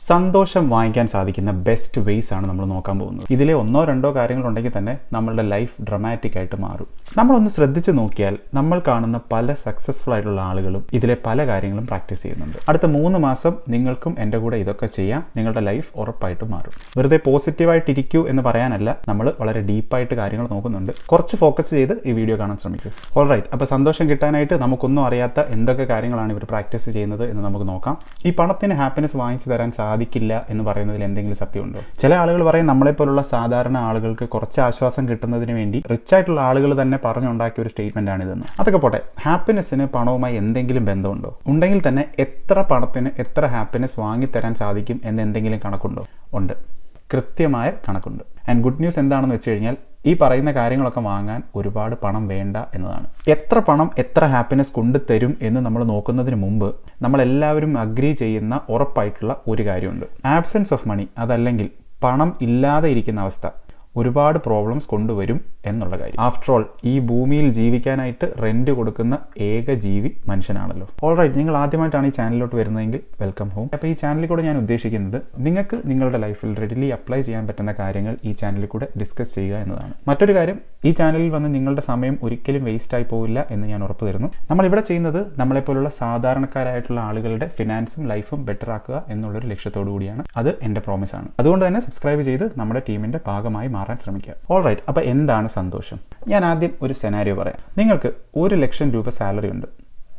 സന്തോഷം വാങ്ങിക്കാൻ സാധിക്കുന്ന ബെസ്റ്റ് വേസ് ആണ് നമ്മൾ നോക്കാൻ പോകുന്നത്. ഇതിലെ ഒന്നോ രണ്ടോ കാര്യങ്ങളുണ്ടെങ്കിൽ തന്നെ നമ്മളുടെ ലൈഫ് ഡ്രമാറ്റിക് ആയിട്ട് മാറും. നമ്മളൊന്ന് ശ്രദ്ധിച്ചു നോക്കിയാൽ നമ്മൾ കാണുന്ന പല സക്സസ്ഫുൾ ആയിട്ടുള്ള ആളുകളും ഇതിലെ പല കാര്യങ്ങളും പ്രാക്ടീസ് ചെയ്യുന്നുണ്ട്. അടുത്ത മൂന്ന് മാസം നിങ്ങൾക്കും എന്റെ കൂടെ ഇതൊക്കെ ചെയ്യാം. നിങ്ങളുടെ ലൈഫ് ഉറപ്പായിട്ട് മാറും. വെറുതെ പോസിറ്റീവായിട്ടിരിക്കൂ എന്ന് പറയാനല്ല. നമ്മൾ വളരെ ഡീപ്പായിട്ട് കാര്യങ്ങൾ നോക്കുന്നുണ്ട്. കുറച്ച് ഫോക്കസ് ചെയ്ത് ഈ വീഡിയോ കാണാൻ ശ്രമിക്കും. ഓൾ റൈറ്റ് അപ്പോൾ സന്തോഷം കിട്ടാനായിട്ട് നമുക്കൊന്നും അറിയാത്ത എന്തൊക്കെ കാര്യങ്ങളാണ് ഇവർ പ്രാക്ടീസ് ചെയ്യുന്നത് എന്ന് നമുക്ക് നോക്കാം. ഈ പണത്തിന് ഹാപ്പിനെസ് വാങ്ങിച്ചു തരാൻ സാധിക്കില്ല എന്ന് പറയുന്നതിൽ എന്തെങ്കിലും സത്യമുണ്ടോ? ചില ആളുകൾ പറയും നമ്മളെപ്പോലുള്ള സാധാരണ ആളുകൾക്ക് കുറച്ച് ആശ്വാസം കിട്ടുന്നതിന് വേണ്ടി റിച്ച് ആയിട്ടുള്ള ആളുകൾ തന്നെ പറഞ്ഞുണ്ടാക്കിയ ഒരു സ്റ്റേറ്റ്മെന്റ് ആണ് ഇതെന്ന്. അതൊക്കെ പോട്ടെ ഹാപ്പിനെസ്സിന് പണവുമായി എന്തെങ്കിലും ബന്ധമുണ്ടോ? ഉണ്ടെങ്കിൽ തന്നെ എത്ര പണത്തിന് എത്ര ഹാപ്പിനെസ് വാങ്ങിത്തരാൻ സാധിക്കും എന്ന് എന്തെങ്കിലും കണക്കുണ്ടോ? ഉണ്ട്. കൃത്യമായ കണക്കുണ്ട്. ആൻഡ് ഗുഡ് ന്യൂസ് എന്താണെന്ന് വെച്ച് കഴിഞ്ഞാൽ ഈ പറയുന്ന കാര്യങ്ങളൊക്കെ വാങ്ങാൻ ഒരുപാട് പണം വേണ്ട എന്നതാണ്. എത്ര പണം എത്ര ഹാപ്പിനെസ് കൊണ്ടുതരും എന്ന് നമ്മൾ നോക്കുന്നതിന് മുമ്പ് നമ്മളെല്ലാവരും അഗ്രി ചെയ്യുന്ന ഉറപ്പായിട്ടുള്ള ഒരു കാര്യമുണ്ട്. ആബ്സെൻസ് ഓഫ് മണി അതല്ലെങ്കിൽ പണം ഇല്ലാതെ ഇരിക്കുന്ന അവസ്ഥ ഒരുപാട് പ്രോബ്ലംസ് കൊണ്ടുവരും എന്നുള്ള കാര്യം. ആഫ്റ്റർ ഓൾ ഈ ഭൂമിയിൽ ജീവിക്കാനായിട്ട് റെന്റ് കൊടുക്കുന്ന ഏക ജീവി മനുഷ്യനാണല്ലോ. ഓൾ റൈറ്റ് നിങ്ങൾ ആദ്യമായിട്ടാണ് ഈ ചാനലിലോട്ട് വരുന്നതെങ്കിൽ വെൽക്കം ഹോം അപ്പോൾ ഈ ചാനലിൽ കൂടെ ഞാൻ ഉദ്ദേശിക്കുന്നത് നിങ്ങൾക്ക് നിങ്ങളുടെ ലൈഫിൽ റെഡിലി അപ്ലൈ ചെയ്യാൻ പറ്റുന്ന കാര്യങ്ങൾ ഈ ചാനലിൽ കൂടെ ഡിസ്കസ് ചെയ്യുക എന്നതാണ്. മറ്റൊരു കാര്യം ഈ ചാനലിൽ വന്ന് നിങ്ങളുടെ സമയം ഒരിക്കലും വേസ്റ്റ് ആയി പോവില്ല എന്ന് ഞാൻ ഉറപ്പ് തരുന്നു. നമ്മൾ ഇവിടെ ചെയ്യുന്നത് നമ്മളെപ്പോലുള്ള സാധാരണക്കാരായിട്ടുള്ള ആളുകളുടെ ഫിനാൻസും ലൈഫും ബെറ്റർ ആക്കുക എന്നുള്ളൊരു ലക്ഷ്യത്തോടു കൂടിയാണ്. അത് എന്റെ ആണ്. അതുകൊണ്ട് തന്നെ സബ്സ്ക്രൈബ് ചെയ്ത് നമ്മുടെ ടീമിന്റെ ഭാഗമായി മാറാൻ ശ്രമിക്കുക. ഓൾ റൈറ്റ് അപ്പോൾ എന്താണ് സന്തോഷം? ഞാൻ ആദ്യം ഒരു സെനാരിയോ പറയാം. നിങ്ങൾക്ക് ഒരു ലക്ഷം രൂപ സാലറി ഉണ്ട്.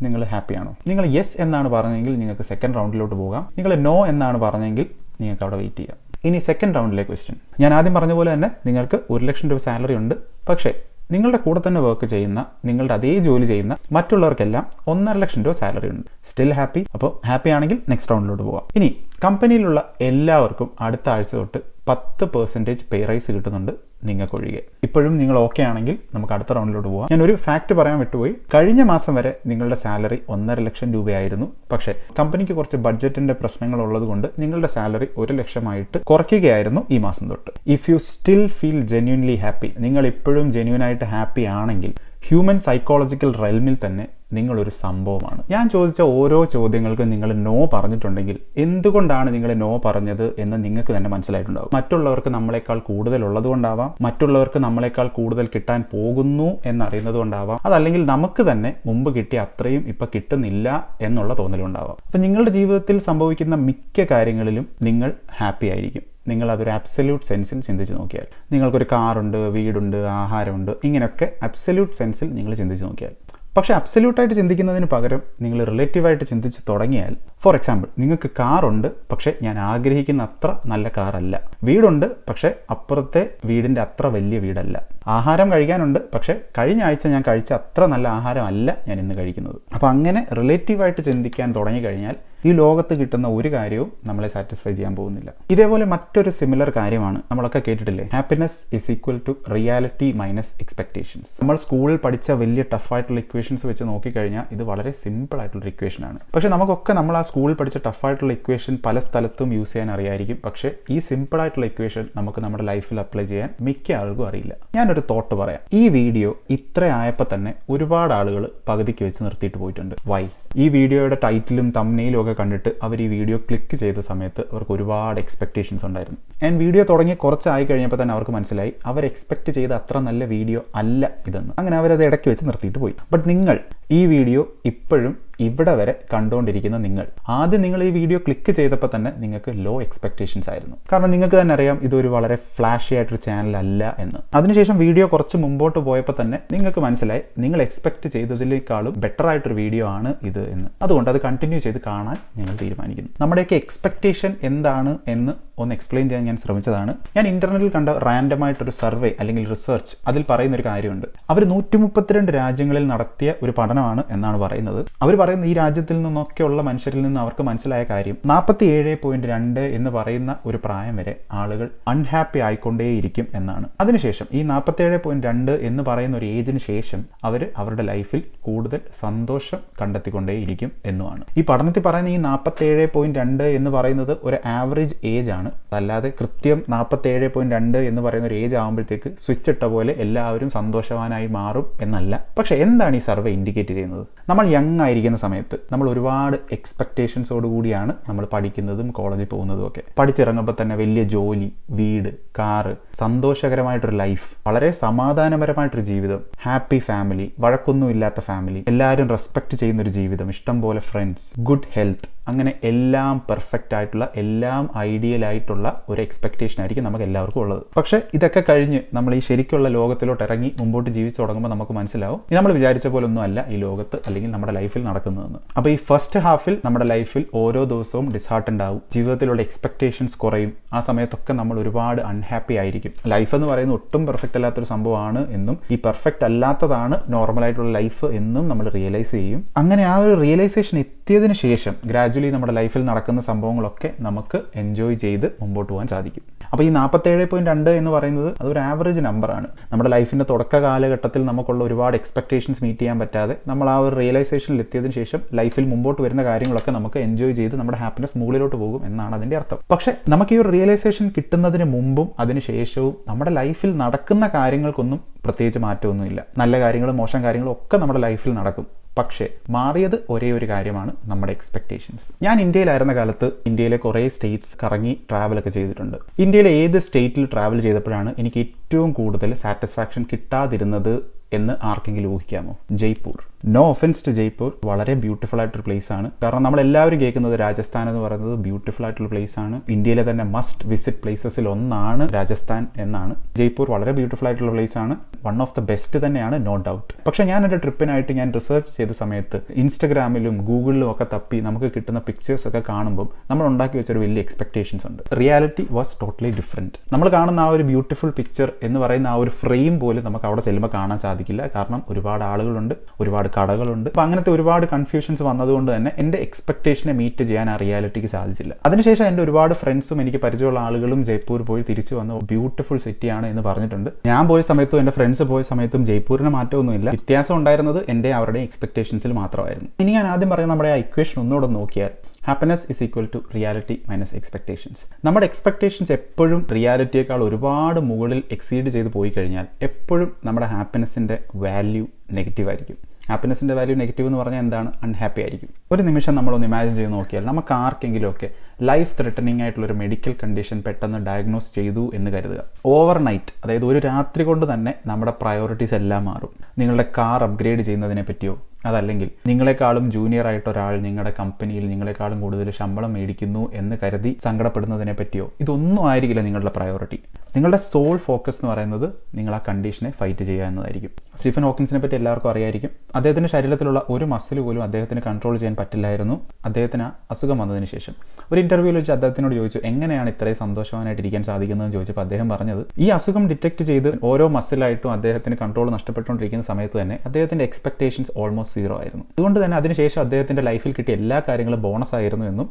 നിങ്ങൾ ഹാപ്പിയാണോ നിങ്ങൾ യെസ് എന്നാണ് പറഞ്ഞെങ്കിൽ നിങ്ങൾക്ക് സെക്കൻഡ് റൗണ്ടിലോട്ട് പോകാം. നിങ്ങൾ നോ എന്നാണ് പറഞ്ഞെങ്കിൽ നിങ്ങൾക്ക് അവിടെ വെയിറ്റ് ചെയ്യാം. ഇനി സെക്കൻഡ് റൗണ്ടിലെ ക്വസ്റ്റ്യൻ ഞാൻ ആദ്യം പറഞ്ഞ പോലെ തന്നെ നിങ്ങൾക്ക് ഒരു ലക്ഷം രൂപ സാലറി ഉണ്ട്. പക്ഷേ നിങ്ങളുടെ കൂടെ തന്നെ വർക്ക് ചെയ്യുന്ന നിങ്ങളുടെ അതേ ജോലി ചെയ്യുന്ന മറ്റുള്ളവർക്കെല്ലാം ഒന്നര ലക്ഷം രൂപ സാലറി ഉണ്ട്. സ്റ്റിൽ ഹാപ്പി അപ്പോൾ ഹാപ്പി ആണെങ്കിൽ നെക്സ്റ്റ് റൗണ്ടിലോട്ട് പോവാം ഇനി കമ്പനിയിലുള്ള എല്ലാവർക്കും അടുത്ത ആഴ്ച തൊട്ട് പത്ത് പെർസെന്റേജ് പേ റൈസ് കിട്ടുന്നുണ്ട് നിങ്ങൾക്കൊഴികെ. ഇപ്പോഴും നിങ്ങൾ ഓക്കെ ആണെങ്കിൽ നമുക്ക് അടുത്ത റൗണ്ടിലോട്ട് പോകാം ഞാൻ ഒരു ഫാക്ട് പറയാൻ വിട്ടുപോയി. കഴിഞ്ഞ മാസം വരെ നിങ്ങളുടെ സാലറി ഒന്നര ലക്ഷം രൂപയായിരുന്നു. പക്ഷേ കമ്പനിക്ക് കുറച്ച് ബഡ്ജറ്റിന്റെ പ്രശ്നങ്ങൾ ഉള്ളതുകൊണ്ട് നിങ്ങളുടെ സാലറി ഒരു ലക്ഷമായിട്ട് കുറയ്ക്കുകയായിരുന്നു ഈ മാസം തൊട്ട്. If you still feel genuinely happy നിങ്ങൾ ഇപ്പോഴും ജെന്യൂനായിട്ട് ഹാപ്പി ആണെങ്കിൽ ഹ്യൂമൻ സൈക്കോളജിക്കൽ റെൽമിൽ തന്നെ നിങ്ങളൊരു സംഭവമാണ്. ഞാൻ ചോദിച്ച ഓരോ ചോദ്യങ്ങൾക്കും നിങ്ങൾ നോ പറഞ്ഞിട്ടുണ്ടെങ്കിൽ എന്തുകൊണ്ടാണ് നിങ്ങൾ നോ പറഞ്ഞത് എന്ന് നിങ്ങൾക്ക് തന്നെ മനസ്സിലായിട്ടുണ്ടാവും. മറ്റുള്ളവർക്ക് നമ്മളെക്കാൾ കൂടുതൽ ഉള്ളതുകൊണ്ടാവാം. മറ്റുള്ളവർക്ക് നമ്മളെക്കാൾ കൂടുതൽ കിട്ടാൻ പോകുന്നു എന്നറിയുന്നത് കൊണ്ടാവാം. അതല്ലെങ്കിൽ നമുക്ക് തന്നെ മുമ്പ് കിട്ടിയ അത്രയും ഇപ്പൊ കിട്ടുന്നില്ല എന്നുള്ള തോന്നലുണ്ടാവാം. അപ്പൊ നിങ്ങളുടെ ജീവിതത്തിൽ സംഭവിക്കുന്ന മിക്ക കാര്യങ്ങളിലും നിങ്ങൾ ഹാപ്പി ആയിരിക്കും. നിങ്ങൾ അതൊരു അബ്സല്യൂട്ട് സെൻസിൽ ചിന്തിച്ച് നോക്കിയാൽ. നിങ്ങൾക്കൊരു കാറുണ്ട് വീടുണ്ട് ആഹാരമുണ്ട് ഇങ്ങനെയൊക്കെ അബ്സല്യൂട്ട് സെൻസിൽ നിങ്ങൾ ചിന്തിച്ച് നോക്കിയാൽ. പക്ഷേ അബ്സല്യൂട്ടായിട്ട് ചിന്തിക്കുന്നതിന് പകരം നിങ്ങൾ റിലേറ്റീവായിട്ട് ചിന്തിച്ച് തുടങ്ങിയാൽ ഫോർ എക്സാമ്പിൾ നിങ്ങൾക്ക് കാറുണ്ട് പക്ഷേ ഞാൻ ആഗ്രഹിക്കുന്ന അത്ര നല്ല കാറല്ല. വീടുണ്ട് പക്ഷേ അപ്പുറത്തെ വീടിന്റെ അത്ര വലിയ വീടല്ല. ആഹാരം കഴിക്കാനുണ്ട്. പക്ഷേ കഴിഞ്ഞ ആഴ്ച ഞാൻ കഴിച്ച അത്ര നല്ല ആഹാരമല്ല ഞാൻ ഇന്ന് കഴിക്കുന്നത്. അപ്പോൾ അങ്ങനെ റിലേറ്റീവായിട്ട് ചിന്തിക്കാൻ തുടങ്ങി കഴിഞ്ഞാൽ ഈ ലോകത്ത് കിട്ടുന്ന ഒരു കാര്യവും നമ്മളെ സാറ്റിസ്ഫൈ ചെയ്യാൻ പോകുന്നില്ല. ഇതേപോലെ മറ്റൊരു സിമിലർ കാര്യമാണ് നമ്മളൊക്കെ കേട്ടിട്ടില്ലേ? Happiness is equal to reality minus expectations നമ്മൾ സ്കൂളിൽ പഠിച്ച വലിയ ടഫായിട്ടുള്ള ഇക്വേഷൻസ് വെച്ച് നോക്കിക്കഴിഞ്ഞാൽ ഇത് വളരെ സിമ്പിൾ ആയിട്ടുള്ള ഇക്വേഷൻ ആണ്. പക്ഷെ നമുക്കൊക്കെ നമ്മൾ ആ സ്കൂളിൽ പഠിച്ച ടഫായിട്ടുള്ള ഇക്വേഷൻ പല സ്ഥലത്തും യൂസ് ചെയ്യാൻ അറിയായിരിക്കും. പക്ഷേ ഈ സിമ്പിൾ ആയിട്ടുള്ള ഇക്വേഷൻ നമുക്ക് നമ്മുടെ ലൈഫിൽ അപ്ലൈ ചെയ്യാൻ മിക്ക ആൾക്കും അറിയില്ല. ഞാനൊരു തോട്ട് പറയാം. ഈ വീഡിയോ ഇത്ര ആയപ്പോൾ തന്നെ ഒരുപാട് ആളുകൾ പകുതിക്ക് വെച്ച് നിർത്തിയിട്ട് പോയിട്ടുണ്ട്. വൈ ഈ വീഡിയോയുടെ ടൈറ്റിലും തമ്മനയിലും ഒക്കെ കണ്ടിട്ട് അവർ ഈ വീഡിയോ ക്ലിക്ക് ചെയ്ത സമയത്ത് അവർക്ക് ഒരുപാട് എക്സ്പെക്ടേഷൻസ് ഉണ്ടായിരുന്നു. ആൻഡ് വീഡിയോ തുടങ്ങി കുറച്ചായി കഴിഞ്ഞപ്പോൾ തന്നെ അവർക്ക് മനസ്സിലായി അവർ എക്സ്പെക്ട് ചെയ്ത അത്ര നല്ല വീഡിയോ അല്ല ഇതെന്ന്. അങ്ങനെ അവരത് ഇടയ്ക്ക് വെച്ച് നിർത്തിയിട്ട് പോയി. ബട്ട് നിങ്ങൾ ഈ വീഡിയോ ഇപ്പോഴും ഇവിടെ വരെ കണ്ടുകൊണ്ടിരിക്കുന്ന നിങ്ങൾ. ആദ്യം നിങ്ങൾ ഈ വീഡിയോ ക്ലിക്ക് ചെയ്തപ്പോൾ തന്നെ നിങ്ങൾക്ക് ലോ എക്സ്പെക്ടേഷൻസ് ആയിരുന്നു. കാരണം നിങ്ങൾക്ക് തന്നെ അറിയാം ഇതൊരു വളരെ ഫ്ലാഷി ആയിട്ടൊരു അല്ല എന്ന്. അതിനുശേഷം വീഡിയോ കുറച്ച് മുമ്പോട്ട് പോയപ്പോൾ തന്നെ നിങ്ങൾക്ക് മനസ്സിലായി നിങ്ങൾ എക്സ്പെക്ട് ചെയ്തതിനേക്കാളും ബെറ്റർ ആയിട്ടൊരു വീഡിയോ ആണ് ഇത് എന്ന്. അതുകൊണ്ട് അത് കണ്ടിന്യൂ ചെയ്ത് കാണാൻ ഞങ്ങൾ തീരുമാനിക്കുന്നു. നമ്മുടെയൊക്കെ എക്സ്പെക്ടേഷൻ എന്താണ് എന്ന് ഒന്ന് എക്സ്പ്ലെയിൻ ചെയ്യാൻ ഞാൻ ശ്രമിച്ചതാണ്. ഞാൻ ഇന്റർനെറ്റിൽ കണ്ട റാൻഡം ആയിട്ടൊരു സർവേ അല്ലെങ്കിൽ റിസർച്ച് അതിൽ പറയുന്ന ഒരു കാര്യമുണ്ട്. അവർ നൂറ്റി മുപ്പത്തിരണ്ട് രാജ്യങ്ങളിൽ നടത്തിയ ഒരു പഠനമാണ് എന്നാണ് പറയുന്നത്. അവർ പറയുന്ന ഈ രാജ്യത്തിൽ നിന്നൊക്കെയുള്ള മനുഷ്യരിൽ നിന്ന് അവർക്ക് മനസ്സിലായ കാര്യം നാൽപ്പത്തി ഏഴ് പോയിന്റ് രണ്ട് എന്ന് പറയുന്ന ഒരു പ്രായം വരെ ആളുകൾ അൺഹാപ്പി ആയിക്കൊണ്ടേയിരിക്കും എന്നാണ്. അതിനുശേഷം ഈ നാൽപ്പത്തി ഏഴ് പോയിന്റ് രണ്ട് എന്ന് പറയുന്ന ഒരു ഏജിന് ശേഷം അവർ അവരുടെ ലൈഫിൽ കൂടുതൽ സന്തോഷം കണ്ടെത്തിക്കൊണ്ടേയിരിക്കും എന്നുമാണ്. ഈ പഠനത്തിൽ പറയുന്ന ഈ നാൽപ്പത്തി ഏഴ് പോയിന്റ് രണ്ട് എന്ന് പറയുന്നത് ഒരു ആവറേജ് ഏജ് ആണ്. അല്ലാതെ കൃത്യം നാൽപ്പത്തി ഏഴ് പോയിന്റ് രണ്ട് എന്ന് പറയുന്ന ഒരു ഏജ് ആകുമ്പോഴത്തേക്ക് സ്വിച്ച് ഇട്ട പോലെ എല്ലാവരും സന്തോഷവാനായി മാറും എന്നല്ല. പക്ഷെ എന്താണ് ഈ സർവേ ഇൻഡിക്കേറ്റ് ചെയ്യുന്നത്? നമ്മൾ യങ് ആയിരിക്കുന്ന പഠിക്കുന്ന സമയത്ത് നമ്മൾ ഒരുപാട് എക്സ്പെക്റ്റേഷൻസോട് കൂടിയാണ് നമ്മൾ പഠിക്കുന്നതും കോളേജിൽ പോകുന്നതും ഒക്കെ. പഠിച്ചിറങ്ങുമ്പോൾ തന്നെ വലിയ ജോലി വീട് കാറ് സന്തോഷകരമായിട്ടൊരു ലൈഫ് വളരെ സമാധാനപരമായിട്ടൊരു ജീവിതം ഹാപ്പി ഫാമിലി വഴക്കൊന്നും ഇല്ലാത്ത ഫാമിലി എല്ലാവരും റെസ്പെക്ട് ചെയ്യുന്ന ഒരു ജീവിതം ഇഷ്ടം പോലെ ഫ്രണ്ട്സ് ഗുഡ് ഹെൽത്ത് അങ്ങനെ എല്ലാം പെർഫെക്റ്റ് ആയിട്ടുള്ള എല്ലാം ഐഡിയൽ ആയിട്ടുള്ള ഒരു എക്സ്പെക്റ്റേഷൻ ആയിരിക്കും നമുക്ക് എല്ലാവർക്കും ഉള്ളത്. പക്ഷേ ഇതൊക്കെ കഴിഞ്ഞ് നമ്മൾ ഈ ശരിക്കുള്ള ലോകത്തിലോട്ട് ഇറങ്ങി മുമ്പോട്ട് ജീവിച്ചു തുടങ്ങുമ്പോൾ നമുക്ക് മനസ്സിലാവും നമ്മൾ വിചാരിച്ച പോലെ ഒന്നും അല്ല ഈ ലോകത്ത് അല്ലെങ്കിൽ നമ്മുടെ ലൈഫിൽ നടക്കുന്നതെന്ന്. അപ്പോൾ ഈ ഫസ്റ്റ് ഹാഫിൽ നമ്മുടെ ലൈഫിൽ ഓരോ ദിവസവും ഡിസ്ഹാർട്ടൻഡ് ആവും ജീവിതത്തിലുള്ള എക്സ്പെക്റ്റേഷൻസ് കുറയും ആ സമയത്തൊക്കെ നമ്മൾ ഒരുപാട് അൺഹാപ്പി ആയിരിക്കും. ലൈഫ് എന്ന് പറയുന്നത് ഒട്ടും പെർഫെക്റ്റ് അല്ലാത്തൊരു സംഭവമാണ് എന്നും ഈ പെർഫെക്റ്റ് അല്ലാത്തതാണ് നോർമലായിട്ടുള്ള ലൈഫ് എന്നും നമ്മൾ റിയലൈസ് ചെയ്യും. അങ്ങനെ ആ ഒരു റിയലൈസേഷൻ എത്തിയതിനു ശേഷം ഗ്രാജുവലി നമ്മുടെ ലൈഫിൽ നടക്കുന്ന സംഭവങ്ങളൊക്കെ നമുക്ക് എൻജോയ് ചെയ്ത് മുമ്പോട്ട് പോകാൻ സാധിക്കും. അപ്പോൾ ഈ നാൽപ്പത്തേഴ് പോയിന്റ് രണ്ട് എന്ന് പറയുന്നത് അതൊരു ആവറേജ് നമ്പറാണ് നമ്മുടെ ലൈഫിന്റെ തുടക്ക കാലഘട്ടത്തിൽ നമുക്കുള്ള ഒരുപാട് എക്സ്പെക്ടേഷൻസ് മീറ്റ് ചെയ്യാൻ പറ്റാതെ നമ്മൾ ആ ഒരു റിയലൈസേഷനിൽ എത്തിയതിനു ശേഷം ലൈഫിൽ മുമ്പോട്ട് വരുന്ന കാര്യങ്ങളൊക്കെ നമുക്ക് എൻജോയ് ചെയ്ത് നമ്മുടെ ഹാപ്പിനെസ് മുകളിലോട്ട് പോകും എന്നാണ് അതിന്റെ അർത്ഥം. പക്ഷേ നമുക്ക് ഈ ഒരു റിയലൈസേഷൻ കിട്ടുന്നതിന് മുമ്പും അതിന് ശേഷവും നമ്മുടെ ലൈഫിൽ നടക്കുന്ന കാര്യങ്ങൾക്കൊന്നും പ്രത്യേകിച്ച് മാറ്റമൊന്നുമില്ല. നല്ല കാര്യങ്ങളും മോശം കാര്യങ്ങളും ഒക്കെ നമ്മുടെ ലൈഫിൽ നടക്കും. പക്ഷേ മാറിയത് ഒരേ ഒരു കാര്യമാണ് നമ്മുടെ എക്സ്പെക്ടേഷൻസ് ഞാൻ ഇന്ത്യയിലായിരുന്ന കാലത്ത് ഇന്ത്യയിലെ കുറേ സ്റ്റേറ്റ്സ് കറങ്ങി ട്രാവലൊക്കെ ചെയ്തിട്ടുണ്ട്. ഇന്ത്യയിലെ ഏത് സ്റ്റേറ്റിൽ ട്രാവൽ ചെയ്തപ്പോഴാണ് എനിക്ക് ഏറ്റവും കൂടുതൽ സാറ്റിസ്ഫാക്ഷൻ കിട്ടാതിരുന്നത് എന്ന് ആർക്കെങ്കിലും ഊഹിക്കാമോ? Jaipur. No offence to Jaipur വളരെ ബ്യൂട്ടിഫുൾ ആയിട്ടൊരു പ്ലേസ് ആണ്. കാരണം നമ്മൾ എല്ലാവരും കേൾക്കുന്നത് രാജസ്ഥാൻ എന്ന് പറയുന്നത് ബ്യൂട്ടിഫുൾ ആയിട്ടുള്ള പ്ലേസ് ആണ്. ഇന്ത്യയിലെ തന്നെ മസ്റ്റ് വിസിറ്റ് പ്ലേസസിൽ ഒന്നാണ് രാജസ്ഥാൻ എന്നാണ്. ജയ്പൂർ വളരെ ബ്യൂട്ടിഫുൾ ആയിട്ടുള്ള പ്ലേസ് ആണ്. വൺ ഓഫ് ദ ബെസ്റ്റ് തന്നെയാണ് നോ ഡൗട്ട് പക്ഷെ ഞാൻ എന്റെ ട്രിപ്പിനായിട്ട് ഞാൻ റിസർച്ച് ചെയ്ത സമയത്ത് ഇൻസ്റ്റഗ്രാമിലും ഗൂഗിളിലും ഒക്കെ തപ്പി നമുക്ക് കിട്ടുന്ന പിക്ചേഴ്സ് ഒക്കെ കാണുമ്പോൾ നമ്മൾ ഉണ്ടാക്കി വെച്ചൊരു വലിയ എക്സ്പെക്ടേഷൻസ് ഉണ്ട്. റിയാലിറ്റി വാസ് ടോട്ടലി ഡിഫറെന്റ് നമ്മൾ കാണുന്ന ആ ഒരു ബ്യൂട്ടിഫുൾ പിക്ചർ എന്ന് പറയുന്ന ആ ഒരു ഫ്രെയിം പോലും നമുക്ക് അവിടെ ചെല്ലുമ്പോൾ കാണാൻ സാധിക്കില്ല. കാരണം ഒരുപാട് ആളുകളുണ്ട് ഒരുപാട് കടകളുണ്ട്. അപ്പോൾ അങ്ങനത്തെ ഒരുപാട് കൺഫ്യൂഷൻസ് വന്നതുകൊണ്ട് തന്നെ എന്റെ എക്സ്പെക്ടേഷനെ മീറ്റ് ചെയ്യാൻ ആ റിയാലിറ്റിക്ക് സാധിച്ചില്ല. അതിനുശേഷം എന്റെ ഒരുപാട് ഫ്രണ്ട്സും എനിക്ക് പരിചയമുള്ള ആളുകളും ജയ്പൂർ പോയി തിരിച്ചു വന്ന്. ബ്യൂട്ടിഫുൾ സിറ്റിയാണ് എന്ന് പറഞ്ഞിട്ടുണ്ട്. ഞാൻ പോയ സമയത്തും എന്റെ ഫ്രണ്ട്സ് പോയ സമയത്തും ജയ്പൂരിന് മാറ്റമൊന്നുമില്ല. വ്യത്യാസം ഉണ്ടായിരുന്നത് എന്റെ അവരുടെ എക്സ്പെക്ടേഷൻസിൽ മാത്രമായിരുന്നു. ഇനി ഞാൻ ആദ്യം പറയുന്ന നമ്മുടെ ആ ഇക്വേഷൻ ഒന്നുകൂടെ നോക്കിയാൽ happiness is equal to reality minus expectations നമ്മുടെ എക്സ്പെക്ടേഷൻസ് എപ്പോഴും റിയാലിറ്റിയേക്കാൾ ഒരുപാട് മുകളിൽ എക്സീഡ് ചെയ്ത് പോയി കഴിഞ്ഞാൽ എപ്പോഴും നമ്മുടെ ഹാപ്പിനെസ്സിന്റെ വാല്യൂ നെഗറ്റീവ് ആയിരിക്കും. ഹാപ്പിനെസ്സിന്റെ വാല്യൂ നെഗറ്റീവ് എന്ന് പറഞ്ഞാൽ എന്താണ്? അൺഹാപ്പി ആയിരിക്കും. ഒരു നിമിഷം നമ്മളൊന്ന് ഇമാജിൻ ചെയ്ത് നോക്കിയാൽ നമുക്ക് ആർക്കെങ്കിലുമൊക്കെ ലൈഫ് ത്രെട്ടനിങ് ആയിട്ടുള്ള ഒരു മെഡിക്കൽ കണ്ടീഷൻ പെട്ടെന്ന് ഡയഗ്നോസ് ചെയ്തു എന്ന് കരുതുക. ഓവർ നൈറ്റ് അതായത് ഒരു രാത്രി കൊണ്ട് തന്നെ നമ്മുടെ പ്രയോറിറ്റീസ് എല്ലാം മാറും. നിങ്ങളുടെ കാർ അപ്ഗ്രേഡ് ചെയ്യുന്നതിനെ പറ്റിയോ അതല്ലെങ്കിൽ നിങ്ങളെക്കാളും ജൂനിയർ ആയിട്ട് ഒരാൾ നിങ്ങളുടെ കമ്പനിയിൽ നിങ്ങളെക്കാളും കൂടുതൽ ശമ്പളം മേടിക്കുന്നു എന്ന് കരുതി സങ്കടപ്പെടുന്നതിനെ പറ്റിയോ ഇതൊന്നും ആയിരിക്കില്ല നിങ്ങളുടെ പ്രയോറിറ്റി നിങ്ങളുടെ സോൾ ഫോക്കസ് എന്ന് പറയുന്നത് നിങ്ങൾ ആ കണ്ടീഷനെ ഫൈറ്റ് ചെയ്യുക എന്നതായിരിക്കും. സ്റ്റീഫൻ ഹോക്കിൻസിനെ പറ്റി എല്ലാവർക്കും അറിയായിരിക്കും. അദ്ദേഹത്തിന്റെ ശരീരത്തിലുള്ള ഒരു മസിൽ പോലും അദ്ദേഹത്തിന് കൺട്രോൾ ചെയ്യാൻ പറ്റില്ലായിരുന്നു. അദ്ദേഹത്തിന് അസുഖം വന്നതിന് ശേഷം. ഒരു ഇന്റർവ്യൂവിൽ വെച്ച് അദ്ദേഹത്തിനോട് ചോദിച്ചു എങ്ങനെയാണ് ഇത്രയും സന്തോഷവാനായിട്ട് ഇരിക്കാൻ സാധിക്കുന്നതെന്ന്? ചോദിച്ചപ്പോൾ അദ്ദേഹം പറഞ്ഞത് ഈ അസുഖം ഡിറ്റക്ട് ചെയ്ത് ഓരോ മസിലായിട്ടും അദ്ദേഹത്തിന് കൺട്രോൾ നഷ്ടപ്പെട്ടുകൊണ്ടിരിക്കുന്ന സമയത്ത് തന്നെ അദ്ദേഹത്തിന്റെ എക്സ്പെക്ടേഷൻസ് ഓൾമോസ്റ്റ് സീറോ ആയിരുന്നു. അതുകൊണ്ട് തന്നെ അതിനുശേഷം അദ്ദേഹത്തിന്റെ ലൈഫിൽ കിട്ടിയ എല്ലാ കാര്യങ്ങളും ബോണസ് ആയിരുന്നു എന്നും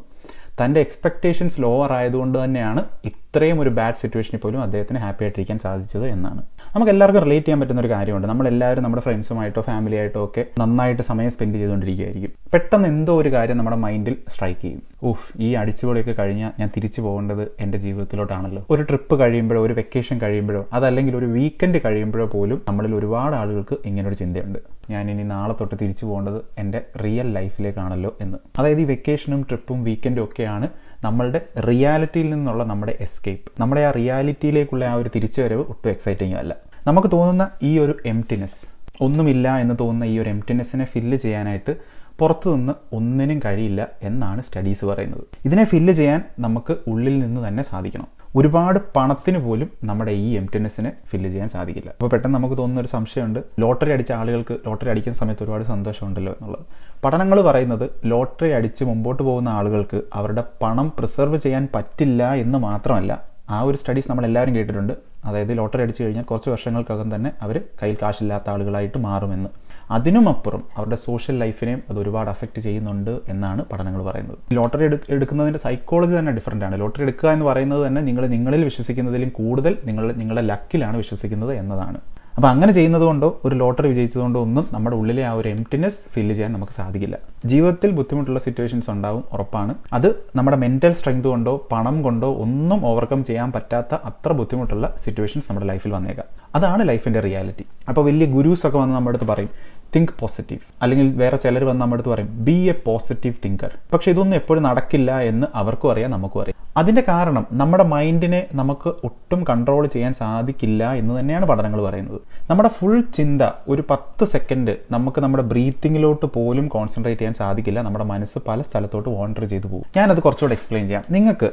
തന്റെ എക്സ്പെക്ടേഷൻസ് ലോവർ ആയതുകൊണ്ട് തന്നെയാണ് ഇത്രയും ഒരു ബാഡ് സിറ്റുവേഷനിൽ പോലും അദ്ദേഹത്തിന് ഹാപ്പി ആയിട്ടിരിക്കാൻ സാധിച്ചത് എന്നാണ്. നമുക്ക് എല്ലാവർക്കും റിലേറ്റ് ചെയ്യാൻ പറ്റുന്ന ഒരു കാര്യമുണ്ട്. നമ്മളെല്ലാവരും നമ്മുടെ ഫ്രണ്ട്സുമായിട്ടോ ഫാമിലിയായിട്ടോ ഒക്കെ നന്നായിട്ട് സമയം സ്പെൻഡ് ചെയ്തുകൊണ്ടിരിക്കുകയായിരിക്കും. പെട്ടെന്ന് എന്തോ ഒരു കാര്യം നമ്മുടെ മൈൻഡിൽ സ്ട്രൈക്ക് ചെയ്യും. ഊഫ് ഈ അടിച്ചുപൊളിയൊക്കെ കഴിഞ്ഞാൽ ഞാൻ തിരിച്ചു പോകേണ്ടത് എന്റെ ജീവിതത്തിലോട്ടാണല്ലോ. ഒരു ട്രിപ്പ് കഴിയുമ്പോഴോ ഒരു വെക്കേഷൻ കഴിയുമ്പോഴോ അതല്ലെങ്കിൽ ഒരു വീക്കെൻഡ് കഴിയുമ്പോഴോ പോലും നമ്മളിൽ ഒരുപാട് ആളുകൾക്ക് ഇങ്ങനൊരു ചിന്തയുണ്ട്. ഞാൻ ഇനി നാളെ തൊട്ട് തിരിച്ചു പോകേണ്ടത് എന്റെ റിയൽ ലൈഫിലേക്കാണല്ലോ എന്ന്. അതായത് ഈ വെക്കേഷനും ട്രിപ്പും വീക്കെൻഡും ഒക്കെയാണ് നമ്മളുടെ റിയാലിറ്റിയിൽ നിന്നുള്ള നമ്മുടെ എസ്കേപ്പ് നമ്മുടെ ആ റിയാലിറ്റിയിലേക്കുള്ള ആ ഒരു തിരിച്ചുവരവ് ഒട്ടും എക്സൈറ്റിംഗ് അല്ല. നമുക്ക് തോന്നുന്ന ഈ ഒരു എംറ്റിനെസ് ഒന്നുമില്ല എന്ന് തോന്നുന്ന ഈ ഒരു എംറ്റിനെസ്സിനെ ഫില്ല് ചെയ്യാനായിട്ട് പുറത്തു നിന്ന് ഒന്നിനും കഴിയില്ല എന്നാണ് സ്റ്റഡീസ് പറയുന്നത്. ഇതിനെ ഫില്ല് ചെയ്യാൻ നമുക്ക് ഉള്ളിൽ നിന്ന് തന്നെ സാധിക്കണം. ഒരുപാട് പണത്തിന് പോലും നമ്മുടെ ഈ എംറ്റിനെസ്സിനെ ഫില്ല് ചെയ്യാൻ സാധിക്കില്ല. അപ്പോൾ പെട്ടെന്ന് നമുക്ക് തോന്നുന്ന ഒരു സംശയമുണ്ട്. ലോട്ടറി അടിച്ച ആളുകൾക്ക് ലോട്ടറി അടിക്കുന്ന സമയത്ത് ഒരുപാട് സന്തോഷമുണ്ടല്ലോ എന്നുള്ളത്. പഠനങ്ങൾ പറയുന്നത് ലോട്ടറി അടിച്ച് മുമ്പോട്ട് പോകുന്ന ആളുകൾക്ക് അവരുടെ പണം പ്രിസർവ് ചെയ്യാൻ പറ്റില്ല എന്ന് മാത്രമല്ല ആ ഒരു സ്റ്റഡീസ് നമ്മൾ എല്ലാവരും കേട്ടിട്ടുണ്ട്. അതായത് ലോട്ടറി അടിച്ചു കഴിഞ്ഞാൽ കുറച്ച് വർഷങ്ങൾക്കകം തന്നെ അവർ കയ്യിൽ കാശില്ലാത്ത ആളുകളായിട്ട് മാറുമെന്ന്. അതിനുമപ്പുറം അവരുടെ സോഷ്യൽ ലൈഫിനെയും അത് ഒരുപാട് അഫക്റ്റ് ചെയ്യുന്നുണ്ട് എന്നാണ് പഠനങ്ങൾ പറയുന്നത്. ലോട്ടറി എടു എടുക്കുന്നതിന്റെ സൈക്കോളജി തന്നെ ഡിഫറന്റ് ആണ്. ലോട്ടറി എടുക്കുക എന്ന് പറയുന്നത് തന്നെ നിങ്ങൾ നിങ്ങളിൽ വിശ്വസിക്കുന്നതിലും കൂടുതൽ നിങ്ങൾ നിങ്ങളുടെ ലക്കിലാണ് വിശ്വസിക്കുന്നത് എന്നതാണ്. അപ്പോൾ അങ്ങനെ ചെയ്യുന്നതുകൊണ്ടോ ഒരു ലോട്ടറി വിജയിച്ചതുകൊണ്ടോ ഒന്നും നമ്മുടെ ഉള്ളിലെ ആ ഒരു എംറ്റിനെസ് ഫില്ല് ചെയ്യാൻ നമുക്ക് സാധിക്കില്ല. ജീവിതത്തിൽ ബുദ്ധിമുട്ടുള്ള സിറ്റുവേഷൻസ് ഉണ്ടാവും ഉറപ്പാണ്. അത് നമ്മുടെ മെന്റൽ സ്ട്രെങ്ത് കൊണ്ടോ പണം കൊണ്ടോ ഒന്നും ഓവർകം ചെയ്യാൻ പറ്റാത്ത അത്ര ബുദ്ധിമുട്ടുള്ള സിറ്റുവേഷൻസ് നമ്മുടെ ലൈഫിൽ വന്നേക്കാം. അതാണ് ലൈഫിന്റെ റിയാലിറ്റി അപ്പോൾ വലിയ ഗുരുസൊക്കെ വന്ന് നമ്മുടെ അടുത്ത് പറയും തിങ്ക് പോസിറ്റീവ് അല്ലെങ്കിൽ വേറെ ചിലർ വന്ന് നമ്മുടെ അടുത്ത് പറയും ബി എ പോസിറ്റീവ് തിങ്കർ പക്ഷെ ഇതൊന്നും എപ്പോഴും നടക്കില്ല എന്ന് അവർക്കും അറിയാം നമുക്കും അറിയാം. അതിന്റെ കാരണം നമ്മുടെ മൈൻഡിനെ നമുക്ക് ഒട്ടും കൺട്രോൾ ചെയ്യാൻ സാധിക്കില്ല എന്ന് തന്നെയാണ് പഠനങ്ങൾ പറയുന്നത്. നമ്മുടെ ഫുൾ ചിന്ത ഒരു പത്ത് സെക്കൻഡ് നമുക്ക് നമ്മുടെ ബ്രീത്തിങ്ങിലോട്ട് പോലും കോൺസെൻട്രേറ്റ് ചെയ്യാൻ സാധിക്കില്ല. നമ്മുടെ മനസ്സ് പല സ്ഥലത്തോട്ട് വോണ്ടർ ചെയ്തു പോകും. ഞാനത് കുറച്ചുകൂടെ എക്സ്പ്ലെയിൻ ചെയ്യാം. നിങ്ങൾക്ക്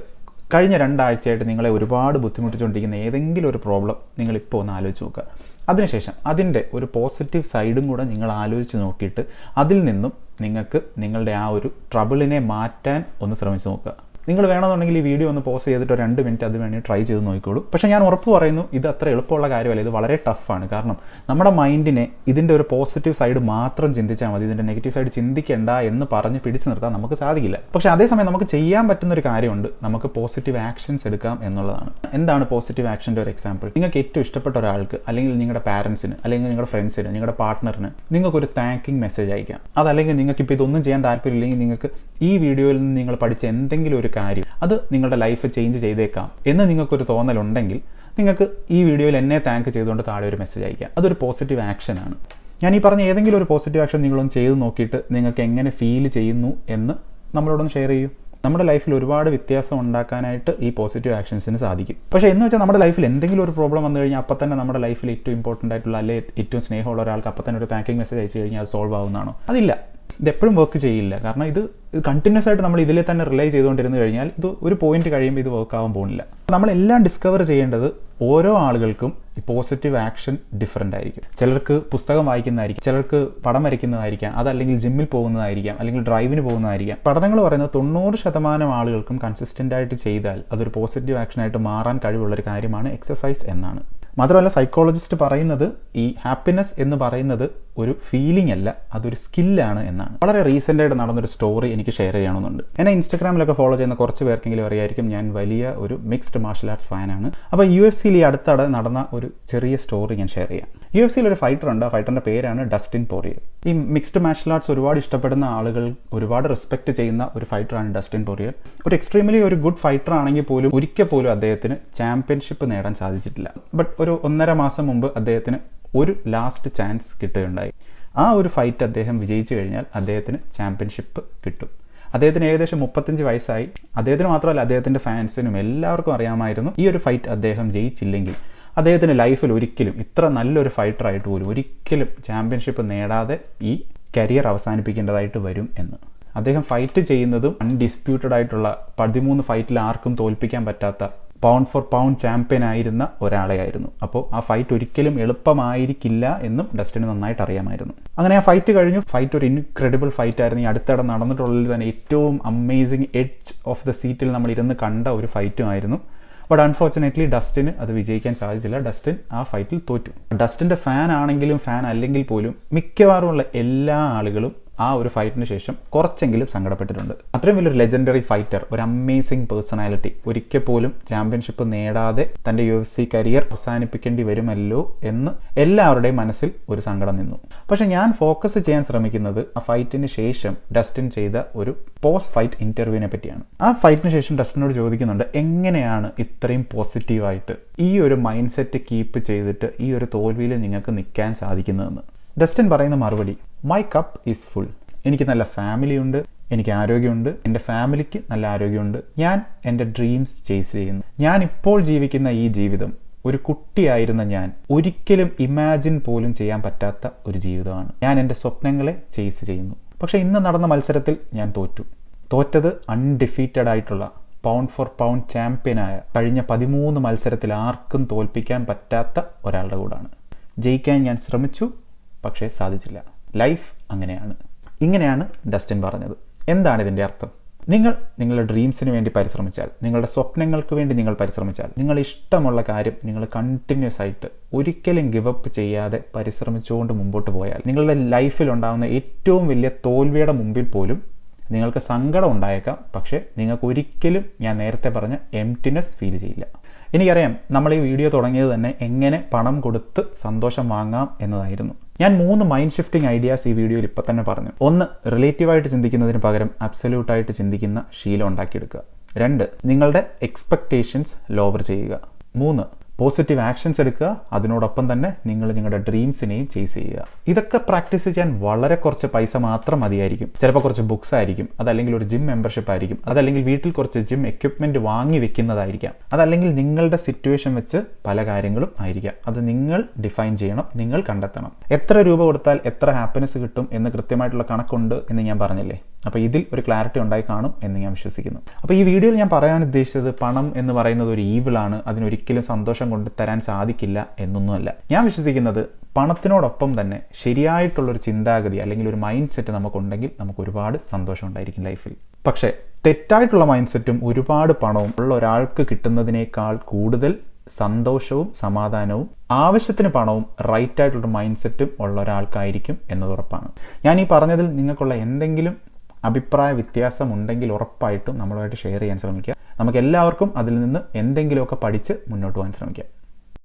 കഴിഞ്ഞ രണ്ടാഴ്ചയായിട്ട് നിങ്ങളെ ഒരുപാട് ബുദ്ധിമുട്ടിച്ചുകൊണ്ടിരിക്കുന്ന ഏതെങ്കിലും ഒരു പ്രോബ്ലം നിങ്ങൾ ഇപ്പോൾ ഒന്ന് ആലോചിച്ച് നോക്കുക. അതിനുശേഷം അതിന്റെ ഒരു പോസിറ്റീവ് സൈഡും കൂടെ നിങ്ങൾ ആലോചിച്ച് നോക്കിയിട്ട് അതിൽ നിന്നും നിങ്ങൾക്ക് നിങ്ങളുടെ ആ ഒരു ട്രബിളിനെ മാറ്റാൻ ഒന്ന് ശ്രമിച്ചു നോക്കുക. നിങ്ങൾ വേണമെന്നുണ്ടെങ്കിൽ ഈ വീഡിയോ ഒന്ന് പോസ് ചെയ്തിട്ട് രണ്ട് മിനിറ്റ് അത് വേണമെങ്കിൽ ട്രൈ ചെയ്ത് നോക്കിക്കോളൂ. പക്ഷേ ഞാൻ ഉറപ്പ് പറയുന്നു ഇത് അത്ര എളുപ്പമുള്ള കാര്യമല്ല ഇത് വളരെ ടഫാണ് കാരണം നമ്മുടെ മൈൻഡിനെ ഇതിന്റെ ഒരു പോസിറ്റീവ് സൈഡ് മാത്രം ചിന്തിച്ചാൽ മതി ഇതിന്റെ നെഗറ്റീവ് സൈഡ് ചിന്തിക്കേണ്ട എന്ന് പറഞ്ഞ് പിടിച്ചു നിർത്താൻ നമുക്ക് സാധിക്കില്ല. പക്ഷേ അതേസമയം നമുക്ക് ചെയ്യാൻ പറ്റുന്ന ഒരു കാര്യമുണ്ട്. നമുക്ക് പോസിറ്റീവ് ആക്ഷൻസ് എടുക്കാം എന്നുള്ളതാണ്. എന്താണ് പോസിറ്റീവ് ആക്ഷന്റെ ഒരു എക്സാമ്പിൾ നിങ്ങൾക്ക് ഏറ്റവും ഇഷ്ടപ്പെട്ട ഒരാൾക്ക് അല്ലെങ്കിൽ നിങ്ങളുടെ പാരൻസിന് അല്ലെങ്കിൽ നിങ്ങളുടെ ഫ്രണ്ട്സിന് നിങ്ങളുടെ പാർട്ട്ണറിന് നിങ്ങൾക്കൊരു താങ്കിങ് മെസ്സേജ് അയക്കാം. അതല്ലെങ്കിൽ നിങ്ങൾക്ക് ഇപ്പോൾ ഇതൊന്നും ചെയ്യാൻ താല്പര്യമില്ലെങ്കിൽ നിങ്ങൾക്ക് ഈ വീഡിയോയിൽ നിന്ന് നിങ്ങൾ പഠിച്ച എന്തെങ്കിലും ഒരു കാര്യം. അത് നിങ്ങളുടെ ലൈഫ് ചേഞ്ച് ചെയ്തേക്കാം എന്ന് നിങ്ങൾക്കൊരു തോന്നലുണ്ടെങ്കിൽ നിങ്ങൾക്ക് ഈ വീഡിയോയിൽ എന്നെ താങ്ക് ചെയ്തുകൊണ്ട് താഴെ ഒരു മെസ്സേജ് അയക്കാം അതൊരു പോസിറ്റീവ് ആക്ഷനാണ് ഞാൻ ഈ പറഞ്ഞ ഏതെങ്കിലും ഒരു പോസിറ്റീവ് ആക്ഷൻ നിങ്ങളൊന്ന് ചെയ്ത് നോക്കിയിട്ട് നിങ്ങൾക്ക് എങ്ങനെ ഫീൽ ചെയ്യുന്നു എന്ന് നമ്മളോടൊന്ന് ഷെയർ ചെയ്യൂ. നമ്മുടെ ലൈഫിൽ ഒരുപാട് വ്യത്യാസം ഉണ്ടാക്കാനായിട്ട് ഈ പോസിറ്റീവ് ആക്ഷൻസിന് സാധിക്കും. പക്ഷേ എന്ന് വെച്ചാൽ നമ്മുടെ ലൈഫിൽ എന്തെങ്കിലും ഒരു പ്രോബ്ലം വന്നു കഴിഞ്ഞാൽ അപ്പം തന്നെ നമ്മുടെ ലൈഫിൽ ഏറ്റവും ഇമ്പോർട്ടന്റ് ആയിട്ടുള്ള അല്ലെങ്കിൽ ഏറ്റവും സ്നേഹമുള്ള ഒരാൾക്ക് അപ്പം തന്നെ ഒരു താങ്കിങ് മെസ്സേജ് അയച്ചു കഴിഞ്ഞാൽ അത് സോൾവ് ആവുന്നതാണോ? അതില്ല. ഇത് എപ്പോഴും വർക്ക് ചെയ്യില്ല. കാരണം ഇത് കണ്ടിന്യൂസ് ആയിട്ട് നമ്മൾ ഇതിൽ തന്നെ റിലൈ ചെയ്തുകൊണ്ടിരുന്നു കഴിഞ്ഞാൽ ഇത് ഒരു പോയിന്റ് കഴിയുമ്പോൾ ഇത് വർക്ക് ആവാൻ പോകുന്നില്ല. നമ്മളെല്ലാം ഡിസ്കവർ ചെയ്യേണ്ടത് ഓരോ ആളുകൾക്കും ഈ പോസിറ്റീവ് ആക്ഷൻ ഡിഫറെന്റ് ആയിരിക്കും. ചിലർക്ക് പുസ്തകം വായിക്കുന്നതായിരിക്കും ചിലർക്ക് പടം വരയ്ക്കുന്നതായിരിക്കാം അതല്ലെങ്കിൽ ജിമ്മിൽ പോകുന്നതായിരിക്കാം അല്ലെങ്കിൽ ഡ്രൈവിന് പോകുന്നതായിരിക്കാം. പഠനങ്ങൾ പറയുന്നത് തൊണ്ണൂറ് ശതമാനം ആളുകൾക്കും കൺസിസ്റ്റന്റ് ആയിട്ട് ചെയ്താൽ അതൊരു പോസിറ്റീവ് ആക്ഷനായിട്ട് മാറാൻ കഴിവുള്ള ഒരു കാര്യമാണ് എക്സസൈസ് എന്നാണ്. മാത്രമല്ല സൈക്കോളജിസ്റ്റ് പറയുന്നത് ഈ ഹാപ്പിനെസ് എന്ന് പറയുന്നത് ഒരു ഫീലിംഗ് അല്ല അതൊരു സ്കില്ലാണ് എന്നാണ്. വളരെ റീസെന്റ് ആയിട്ട് നടന്നൊരു സ്റ്റോറി എനിക്ക് ഷെയർ ചെയ്യണമെന്നുണ്ട്. എന്നെ ഇൻസ്റ്റാഗ്രാമിലൊക്കെ ഫോളോ ചെയ്യുന്ന കുറച്ച് പേർക്കെങ്കിലും അറിയായിരിക്കും ഞാൻ വലിയ ഒരു മിക്സ്ഡ് മാർഷൽ ആർട്സ് ഫാനാണ് അപ്പോൾ യു എഫ് സിയിൽ അടുത്തടെ നടന്ന ഒരു ചെറിയ സ്റ്റോറി ഞാൻ ഷെയർ ചെയ്യാം. യു എഫ് സിയിൽ ഒരു ഫൈറ്റർ ഉണ്ട് ആ ഫൈറ്ററിന്റെ പേരാണ് ഡസ്റ്റിൻ പോറിയർ ഈ മിക്സ്ഡ് മാർഷൽ ആർട്സ് ഒരുപാട് ഇഷ്ടപ്പെടുന്ന ആളുകൾ ഒരുപാട് റെസ്പെക്ട് ചെയ്യുന്ന ഒരു ഫൈറ്ററാണ് ഡസ്റ്റിൻ പോറിയർ ഒരു എക്സ്ട്രീംലി ഒരു ഗുഡ് ഫൈറ്റർ ആണെങ്കിൽ പോലും ഒരിക്കൽ പോലും അദ്ദേഹത്തിന് ചാമ്പ്യൻഷിപ്പ് നേടാൻ സാധിച്ചിട്ടില്ല. ബട്ട് ഒരു ഒന്നര മാസം മുമ്പ് അദ്ദേഹത്തിന് ഒരു ലാസ്റ്റ് ചാൻസ് കിട്ടുകയുണ്ടായി. ആ ഒരു ഫൈറ്റ് അദ്ദേഹം വിജയിച്ചു കഴിഞ്ഞാൽ അദ്ദേഹത്തിന് ചാമ്പ്യൻഷിപ്പ് കിട്ടും. അദ്ദേഹത്തിന് ഏകദേശം മുപ്പത്തഞ്ച് വയസ്സായി. അദ്ദേഹത്തിന് മാത്രമല്ല അദ്ദേഹത്തിന്റെ ഫാൻസിനും എല്ലാവർക്കും അറിയാമായിരുന്നു ഈ ഒരു ഫൈറ്റ് അദ്ദേഹം ജയിച്ചില്ലെങ്കിൽ. അദ്ദേഹത്തിന് ലൈഫിൽ ഒരിക്കലും ഇത്ര നല്ലൊരു ഫൈറ്ററായിട്ട് പോലും ഒരിക്കലും ചാമ്പ്യൻഷിപ്പ് നേടാതെ ഈ കരിയർ അവസാനിപ്പിക്കേണ്ടതായിട്ട് വരും എന്ന്. അദ്ദേഹം ഫൈറ്റ് ചെയ്യുന്നതും അൺഡിസ്പ്യൂട്ടഡ് ആയിട്ടുള്ള പതിമൂന്ന് ഫൈറ്റിൽ ആർക്കും തോൽപ്പിക്കാൻ പറ്റാത്ത പൗണ്ട് ഫോർ പൗണ്ട് ചാമ്പ്യൻ ആയിരുന്ന ഒരാളെയായിരുന്നു. അപ്പോൾ ആ ഫൈറ്റ് ഒരിക്കലും എളുപ്പമായിരിക്കില്ല എന്നും ഡസ്റ്റിന് നന്നായിട്ട് അറിയാമായിരുന്നു. അങ്ങനെ ആ ഫൈറ്റ് കഴിഞ്ഞു. ഫൈറ്റ് ഒരു ഇൻക്രെഡിബിൾ ഫൈറ്റ് ആയിരുന്നു. ഈ അടുത്തിടെ നടന്നിട്ടുള്ളതിൽ തന്നെ ഏറ്റവും അമേസിങ് എഡ്ജ് ഓഫ് ദ സീറ്റിൽ നമ്മൾ ഇരുന്ന് കണ്ട ഒരു ഫൈറ്റും ആയിരുന്നു. ബട്ട് അൺഫോർച്ചുനേറ്റ്ലി ഡസ്റ്റിന് അത് വിജയിക്കാൻ സാധിച്ചില്ല. ഡസ്റ്റിൻ ആ ഫൈറ്റിൽ തോറ്റു. ഡസ്റ്റിന്റെ ഫാൻ ആണെങ്കിലും ഫാൻ അല്ലെങ്കിൽ പോലും മിക്കവാറുമുള്ള എല്ലാ ആളുകളും ആ ഒരു ഫൈറ്റിന് ശേഷം കുറച്ചെങ്കിലും സങ്കടപ്പെട്ടിട്ടുണ്ട്. അത്രയും വലിയൊരു ലെജൻഡറി ഫൈറ്റർ ഒരു അമേസിംഗ് പേഴ്സണാലിറ്റി ഒരിക്കൽ പോലും ചാമ്പ്യൻഷിപ്പ് നേടാതെ തന്റെ യു എഫ് സി കരിയർ അവസാനിപ്പിക്കേണ്ടി വരുമല്ലോ എന്ന് എല്ലാവരുടെയും മനസ്സിൽ ഒരു സങ്കടം നിന്നു. പക്ഷെ ഞാൻ ഫോക്കസ് ചെയ്യാൻ ശ്രമിക്കുന്നത് ആ ഫൈറ്റിന് ശേഷം ഡസ്റ്റിൻ ചെയ്ത ഒരു പോസ്റ്റ് ഫൈറ്റ് ഇന്റർവ്യൂവിനെ പറ്റിയാണ്. ആ ഫൈറ്റിന് ശേഷം ഡസ്റ്റിനോട് ചോദിക്കുന്നുണ്ട് എങ്ങനെയാണ് ഇത്രയും പോസിറ്റീവായിട്ട് ഈ ഒരു മൈൻഡ് സെറ്റ് കീപ്പ് ചെയ്തിട്ട് ഈ ഒരു തോൽവിയിൽ നിങ്ങൾക്ക് നിൽക്കാൻ സാധിക്കുന്നതെന്ന്? ഡസ്റ്റിൻ പറയുന്ന മറുപടി മൈ കപ്പ് ഈസ് ഫുൾ എനിക്ക് നല്ല ഫാമിലി ഉണ്ട് എനിക്ക് ആരോഗ്യമുണ്ട് എന്റെ ഫാമിലിക്ക് നല്ല ആരോഗ്യമുണ്ട്. ഞാൻ എന്റെ ഡ്രീംസ് ചേസ് ചെയ്യുന്നു. ഞാൻ ഇപ്പോൾ ജീവിക്കുന്ന ഈ ജീവിതം ഒരു കുട്ടിയായിരുന്ന ഞാൻ ഒരിക്കലും ഇമാജിൻ പോലും ചെയ്യാൻ പറ്റാത്ത ഒരു ജീവിതമാണ്. ഞാൻ എന്റെ സ്വപ്നങ്ങളെ ചേസ് ചെയ്യുന്നു. പക്ഷേ ഇന്ന് നടന്ന മത്സരത്തിൽ ഞാൻ തോറ്റു. തോറ്റത് അൺഡിഫീറ്റഡ് ആയിട്ടുള്ള പൗണ്ട് ഫോർ പൗണ്ട് ചാമ്പ്യനായ കഴിഞ്ഞ പതിമൂന്ന് മത്സരത്തിൽ ആർക്കും തോൽപ്പിക്കാൻ പറ്റാത്ത ഒരാളുടെ കൂടാണ്. ജയിക്കാൻ ഞാൻ ശ്രമിച്ചു പക്ഷേ സാധിച്ചില്ല. ലൈഫ് അങ്ങനെയാണ്. ഇങ്ങനെയാണ് ഡസ്റ്റിൻ പറഞ്ഞത്. എന്താണ് ഇതിന്റെ അർത്ഥം? നിങ്ങൾ നിങ്ങളുടെ ഡ്രീംസിന് വേണ്ടി പരിശ്രമിച്ചാൽ നിങ്ങളുടെ സ്വപ്നങ്ങൾക്ക് വേണ്ടി നിങ്ങൾ പരിശ്രമിച്ചാൽ നിങ്ങൾ ഇഷ്ടമുള്ള കാര്യം നിങ്ങൾ കണ്ടിന്യൂസ് ആയിട്ട് ഒരിക്കലും ഗിവ് അപ്പ് ചെയ്യാതെ പരിശ്രമിച്ചുകൊണ്ട് മുമ്പോട്ട് പോയാൽ നിങ്ങളുടെ ലൈഫിൽ ഉണ്ടാകുന്ന ഏറ്റവും വലിയ തോൽവിയുടെ മുമ്പിൽ പോലും നിങ്ങൾക്ക് സങ്കടം ഉണ്ടായേക്കാം. പക്ഷേ നിങ്ങൾക്ക് ഒരിക്കലും ഞാൻ നേരത്തെ പറഞ്ഞ എംറ്റിനെസ് ഫീൽ ചെയ്യില്ല. എനിക്കറിയാം നമ്മൾ ഈ വീഡിയോ തുടങ്ങിയത് തന്നെ എങ്ങനെ പണം കൊടുത്ത് സന്തോഷം വാങ്ങാം എന്നതായിരുന്നു. ഞാൻ മൂന്ന് മൈൻഡ് ഷിഫ്റ്റിംഗ് ഐഡിയാസ് ഈ വീഡിയോയിൽ ഇപ്പം തന്നെ പറഞ്ഞു. ഒന്ന് റിലേറ്റീവായിട്ട് ചിന്തിക്കുന്നതിന് പകരം അബ്സല്യൂട്ടായിട്ട് ചിന്തിക്കുന്ന ശീലം ഉണ്ടാക്കിയെടുക്കുക. രണ്ട് നിങ്ങളുടെ എക്സ്പെക്റ്റേഷൻസ് ലോവർ ചെയ്യുക. മൂന്ന് പോസിറ്റീവ് ആക്ഷൻസ് എടുക്കുക അതിനോടൊപ്പം തന്നെ നിങ്ങൾ നിങ്ങളുടെ ഡ്രീംസിനെയും ചേസ് ചെയ്യുക. ഇതൊക്കെ പ്രാക്ടീസ് ചെയ്യാൻ വളരെ കുറച്ച് പൈസ മാത്രം മതിയായിരിക്കും. ചിലപ്പോൾ കുറച്ച് ബുക്സ് ആയിരിക്കും അതല്ലെങ്കിൽ ഒരു ജിം മെമ്പർഷിപ്പ് ആയിരിക്കും അതല്ലെങ്കിൽ വീട്ടിൽ കുറച്ച് ജിം എക്യുപ്മെന്റ് വാങ്ങി വെക്കുന്നതായിരിക്കാം. അതല്ലെങ്കിൽ നിങ്ങളുടെ സിറ്റുവേഷൻ വെച്ച് പല കാര്യങ്ങളും ആയിരിക്കാം. അത് നിങ്ങൾ ഡിഫൈൻ ചെയ്യണം നിങ്ങൾ കണ്ടെത്തണം. എത്ര രൂപ കൊടുത്താൽ എത്ര ഹാപ്പിനെസ് കിട്ടും എന്ന് കൃത്യമായിട്ടുള്ള കണക്കുണ്ട് എന്ന് ഞാൻ പറഞ്ഞില്ലേ? അപ്പോൾ ഇതിൽ ഒരു ക്ലാരിറ്റി ഉണ്ടായി കാണും എന്ന് ഞാൻ വിശ്വസിക്കുന്നു. അപ്പോൾ ഈ വീഡിയോയിൽ ഞാൻ പറയാൻ ഉദ്ദേശിച്ചത് പണം എന്ന് പറയുന്നത് ഒരു ഈവിളാണ് അതിനൊരിക്കലും സന്തോഷം കൊണ്ട് തരാൻ സാധിക്കില്ല എന്നൊന്നുമല്ല. ഞാൻ വിശ്വസിക്കുന്നത് പണത്തിനോടൊപ്പം തന്നെ ശരിയായിട്ടുള്ളൊരു ചിന്താഗതി അല്ലെങ്കിൽ ഒരു മൈൻഡ് സെറ്റ് നമുക്കുണ്ടെങ്കിൽ നമുക്ക് ഒരുപാട് സന്തോഷം ഉണ്ടായിരിക്കും ലൈഫിൽ പക്ഷേ തെറ്റായിട്ടുള്ള മൈൻഡ് സെറ്റും ഒരുപാട് പണവും ഉള്ള ഒരാൾക്ക് കിട്ടുന്നതിനേക്കാൾ കൂടുതൽ സന്തോഷവും സമാധാനവും ആവശ്യത്തിന് പണവും റൈറ്റ് ആയിട്ടുള്ള മൈൻഡ് സെറ്റും ഉള്ള ഒരാൾക്കായിരിക്കും എന്നത് ഉറപ്പാണ്. ഞാൻ ഈ പറഞ്ഞതിൽ നിങ്ങൾക്കുള്ള എന്തെങ്കിലും അഭിപ്രായ വ്യത്യാസം ഉണ്ടെങ്കിൽ ഉറപ്പായിട്ടും നമ്മളുമായിട്ട് ഷെയർ ചെയ്യാൻ ശ്രമിക്കുക. നമുക്ക് എല്ലാവർക്കും അതിൽ നിന്ന് എന്തെങ്കിലുമൊക്കെ പഠിച്ച് മുന്നോട്ട് പോകാൻ ശ്രമിക്കാം.